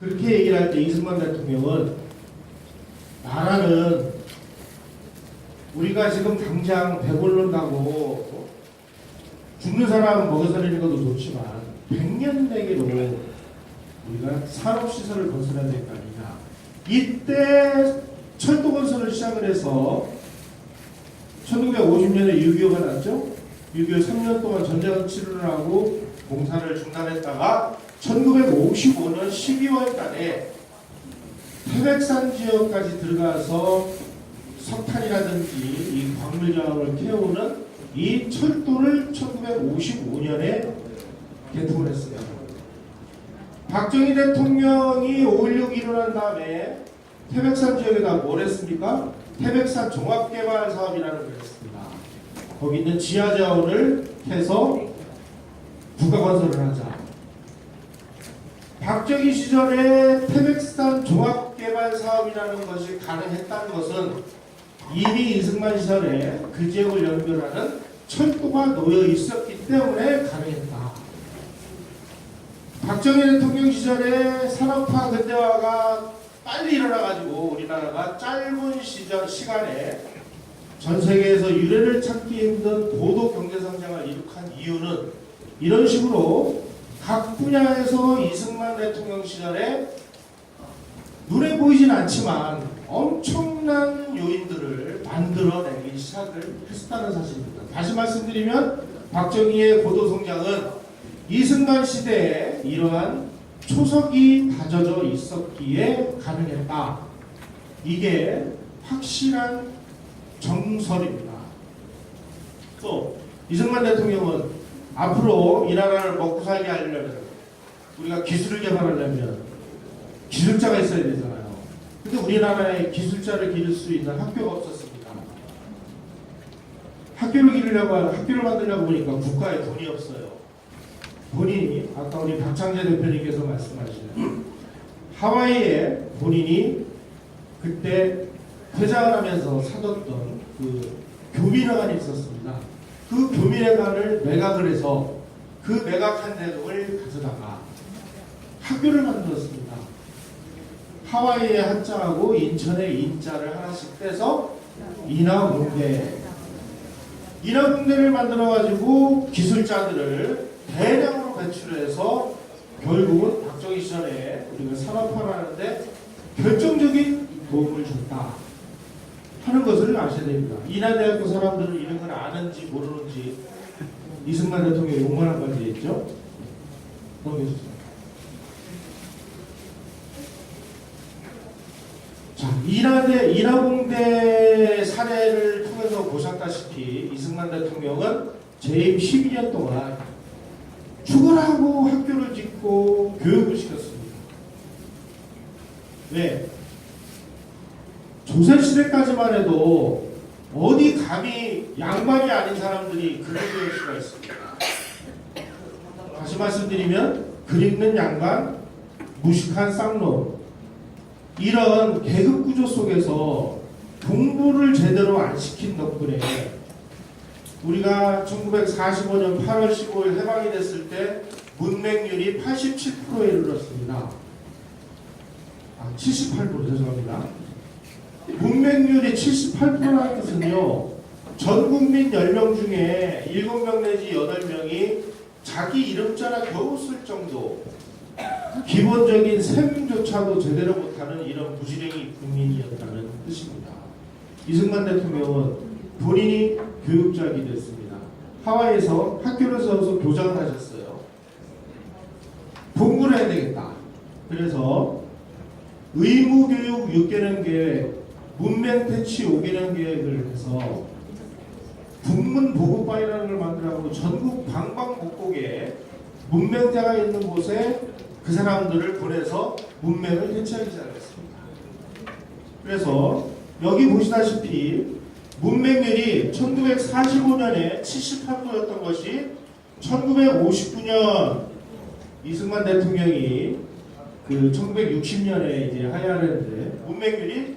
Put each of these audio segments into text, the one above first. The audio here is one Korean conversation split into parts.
그렇게 얘기를 할 때 이승만 대통령은 나라는 우리가 지금 당장 배불른다고 죽는 사람 먹여 살리는 것도 좋지만 100년 내기로 우리가 산업시설을 건설해야 될 거 아니냐. 이때 철도 건설을 시작을 해서 1950년에 6.25가 났죠. 6.25 3년 동안 전쟁을 치르를 하고 공사를 중단했다가 1955년 12월 달에 태백산 지역까지 들어가서 석탄이라든지 이 광물 자원을 캐오는 이 철도를 1955년에 개통을 했습니다. 박정희 대통령이 5.16 일어난 다음에 태백산 지역에다 뭘 했습니까? 태백산 종합개발 사업이라는 걸 했습니다. 거기 있는 지하 자원을 해서 국가 건설을 하자. 박정희 시절에 태백산 종합개발 사업이라는 것이 가능했다는 것은 이미 이승만 시절에 그 지역을 연결하는 철도가 놓여 있었기 때문에 가능했다. 박정희 대통령 시절에 산업화 근대화가 빨리 일어나가지고 우리나라가 짧은 시절 시간에 전 세계에서 유례를 찾기 힘든 고도 경제 성장을 이룩한 이유는 이런 식으로 각 분야에서 이승만 대통령 시절에 눈에 보이진 않지만 엄청난 요인들을 만들어내기 시작을 했다는 사실입니다. 다시 말씀드리면 박정희의 고도 성장은 이승만 시대에 이러한 초석이 다져져 있었기에 가능했다. 이게 확실한 정설입니다. 또 이승만 대통령은 앞으로 이 나라를 먹고 살게 하려면 우리가 기술을 개발하려면 기술자가 있어야 되잖아요. 근데 우리나라에 기술자를 기를 수 있는 학교가 없었습니다. 학교를 기르려고 학교를 만들려고 보니까 국가에 돈이 없어요. 본인이 아까 우리 박창재 대표님께서 말씀하신 하와이에 본인이 그때 회장을 하면서 사뒀던 그 교민회관이 있었습니다. 그 교민회관을 매각을 해서 그 매각한 내용을 가져다가 학교를 만들었습니다. 하와이의 한자하고 인천의 인자를 하나씩 떼서 인하공대 인하공대를 만들어 가지고 기술자들을 대량으로 배출해서 결국은 박정희 시절에 우리가 산업화를 하는데 결정적인 도움을 줬다 하는 것을 아셔야 됩니다. 인하대학교 사람들은 이런 걸 아는지 모르는지 이승만 대통령이 욕만 한 가지 있죠. 넘겨주세요. 자, 인하대, 인하공대 사례를 통해서 보셨다시피 이승만 대통령은 재임 12년 동안 죽으라고 학교를 짓고 교육을 시켰습니다. 왜? 조선 시대까지만 해도 어디 감히 양반이 아닌 사람들이 글을 배울 수가 있습니까? 다시 말씀드리면 글 읽는 양반, 무식한 쌍놈 이런 계급 구조 속에서 공부를 제대로 안 시킨 덕분에 우리가 1945년 8월 15일 해방이 됐을 때 문맹률이 87%에 이르렀습니다. 아, 78% 죄송합니다. 문맹률이 78%라는 것은요, 전 국민 10명 중에 7명 내지 8명이 자기 이름자나 겨우 쓸 정도, 기본적인 셈조차도 제대로 못하는 이런 부지랭이 국민이었다는 뜻입니다. 이승만 대통령은 본인이 교육자이기 됐습니다. 하와이에서 학교를 세워서 교장을 하셨어요. 공부를 해야 되겠다. 그래서 의무교육 6개년 계획, 문맹태치 5개년 계획을 해서 국문 보급반이라는 걸 만들어가고 전국 방방곡곡에 문맹자가 있는 곳에 그 사람들을 보내서 문맹을 해체하기 시작했습니다. 그래서 여기 보시다시피 문맹률이 1945년에 78%였던 것이 1959년 이승만 대통령이 그 1960년에 이제 하야하는데 문맹률이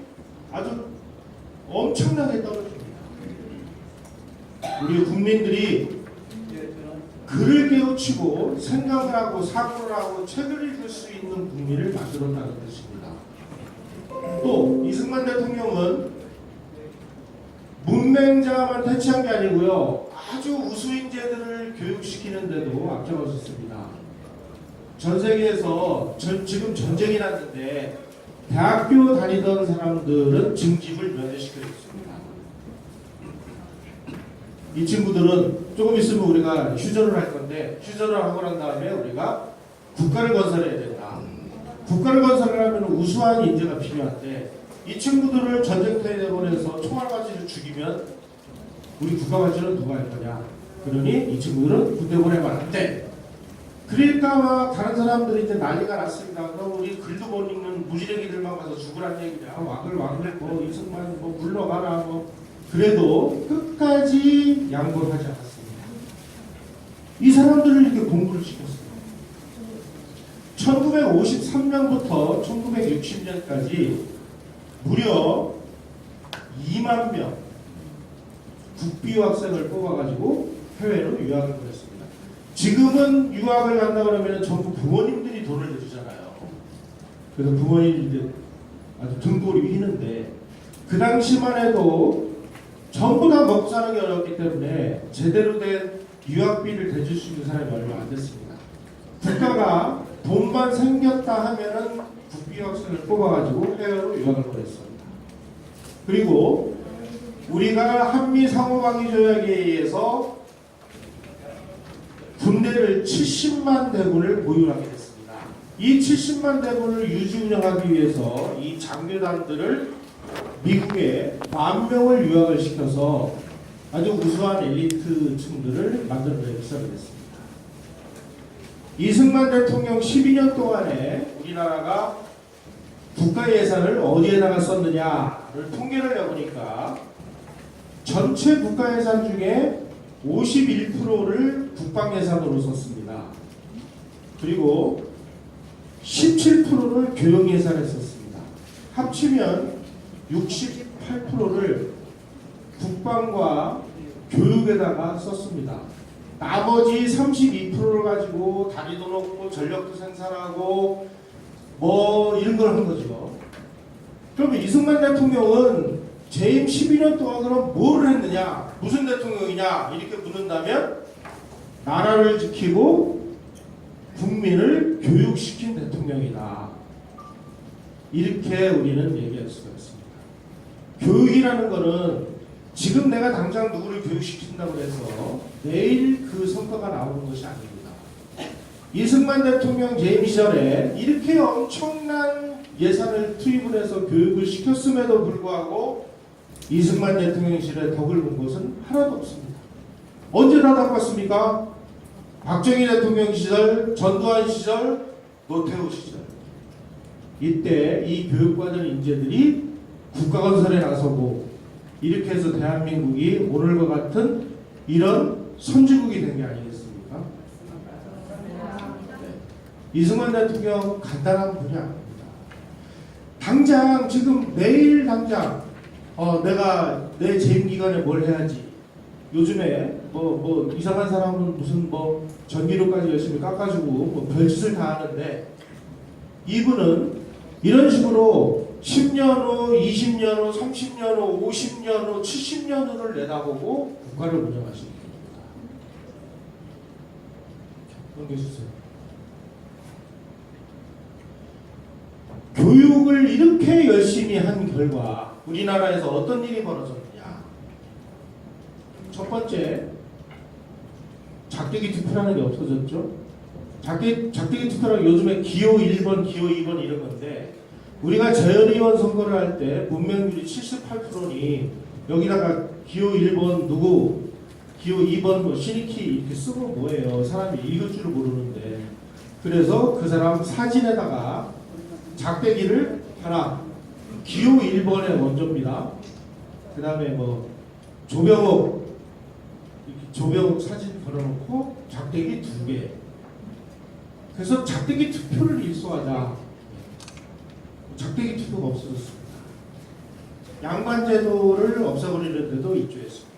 아주 엄청나게 떨어집니다. 우리 국민들이 글을 깨우치고 생각을 하고 사고를 하고 책을 읽을 수 있는 국민을 만들었다는 뜻입니다. 또 이승만 대통령은 문맹자만 퇴치한 게 아니고요. 아주 우수인재들을 교육시키는데도 앞장섰습니다. 전 세계에서 전- 지금 전쟁이 났는데 대학교 다니던 사람들은 증집을 면제시켜줬습니다. 이 친구들은 조금 있으면 우리가 휴전을 할 건데 휴전을 하고 난 다음에 우리가 국가를 건설해야 된다. 국가를 건설하려면 우수한 인재가 필요한데 이 친구들을 전쟁터에 내보내서 총알바지를 죽이면 우리 국가 발전은 누가 할 거냐? 그러니 이 친구들은 군대 보내면 안 돼. 그러니까 막 다른 사람들이 이제 난리가 났습니다. 그럼 우리 글도 못 읽는 무지랭이들만 가서 죽으란 얘기냐? 와글 와글 뭐 이승만 뭐 물러가라 뭐 그래도 끝까지 양보를 하지 않았습니다. 이 사람들을 이렇게 공부를 시켰어요. 1953년부터 1960년까지 무려 2만 명 국비학생을 뽑아가지고 해외로 유학을 보냈습니다. 지금은 유학을 간다 그러면 전부 부모님들이 돈을 내주잖아요. 그래서 부모님이 이제 아주 등골이 휘는데 그 당시만 해도 전부 다 먹고 사는 게 어렵기 때문에 제대로 된 유학비를 대줄 수 있는 사람이 얼마 안 됐습니다. 국가가 돈만 생겼다 하면은 국비학생을 뽑아가지고 해외로 유학을 보냈습니다. 그리고 우리가 한미 상호관계 조약에 의해서 군대를 70만 대군을 보유하게 됐습니다. 이 70만 대군을 유지 운영하기 위해서 이 장교단들을 미국에 만 명을 유학을 시켜서 아주 우수한 엘리트 층들을 만들어내기 시작했습니다. 이승만 대통령 12년 동안에 우리나라가 국가 예산을 어디에다가 썼느냐를 통계를 해보니까 전체 국가 예산 중에 51%를 국방 예산으로 썼습니다. 그리고 17%를 교육 예산에 썼습니다. 합치면 68%를 국방과 교육에다가 썼습니다. 나머지 32%를 가지고 다리도 놓고 전력도 생산하고 뭐 이런 걸 한 거죠. 그럼 이승만 대통령은 재임 12년 동안 그럼 뭘 했느냐? 무슨 대통령이냐? 이렇게 묻는다면 나라를 지키고 국민을 교육시킨 대통령이다. 이렇게 우리는 얘기할 수가 있습니다. 교육이라는 거는 지금 내가 당장 누구를 교육시킨다고 해서 내일 그 성과가 나오는 것이 아닙니다. 이승만 대통령 재임 시절에 이렇게 엄청난 예산을 투입을 해서 교육을 시켰음에도 불구하고 이승만 대통령 시절에 덕을 본 것은 하나도 없습니다. 언제 다 닦았습니까? 박정희 대통령 시절, 전두환 시절, 노태우 시절. 이때 이 교육받은 인재들이 국가 건설에 나서고 이렇게 해서 대한민국이 오늘과 같은 이런 선진국이 된 게 아니겠습니까? 이승만 대통령 간단한 분이 아닙니다. 당장 지금 내일 당장 어, 내가 내 재임 기간에 뭘 해야지. 요즘에 뭐, 뭐 이상한 사람은 무슨 뭐 전기료까지 열심히 깎아주고 뭐 별짓을 다 하는데 이분은 이런 식으로 10년 후, 20년 후, 30년 후, 50년 후, 70년 후를 내다보고 국가를 운영하시는 분입니다. 넘겨주세요. 교육을 이렇게 열심히 한 결과 우리나라에서 어떤 일이 벌어졌느냐? 첫 번째, 작대기 투표라는 게 없어졌죠. 작대, 작대기 투표라는 게 요즘에 기호 1번, 기호 2번 이런 건데 우리가 재연의원 선거를 할 때 문명률이 78%니 여기다가 기호 1번 누구, 기호 2번 뭐 시리키 이렇게 쓰고 뭐예요. 사람이 읽을 줄 모르는데 그래서 그 사람 사진에다가 작대기를 하나 기호 1번에 먼저입니다. 그 다음에 뭐 이렇게 조병옥 사진 걸어놓고 작대기 두 개. 그래서 작대기 투표를 일소하자. 작대기 투표가 없어졌습니다. 양반제도를 없애버리는 데도 입주했습니다.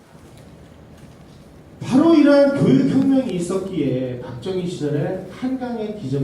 바로 바로 이러한 교육혁명이 있었기에 박정희 시절에 한강의 기적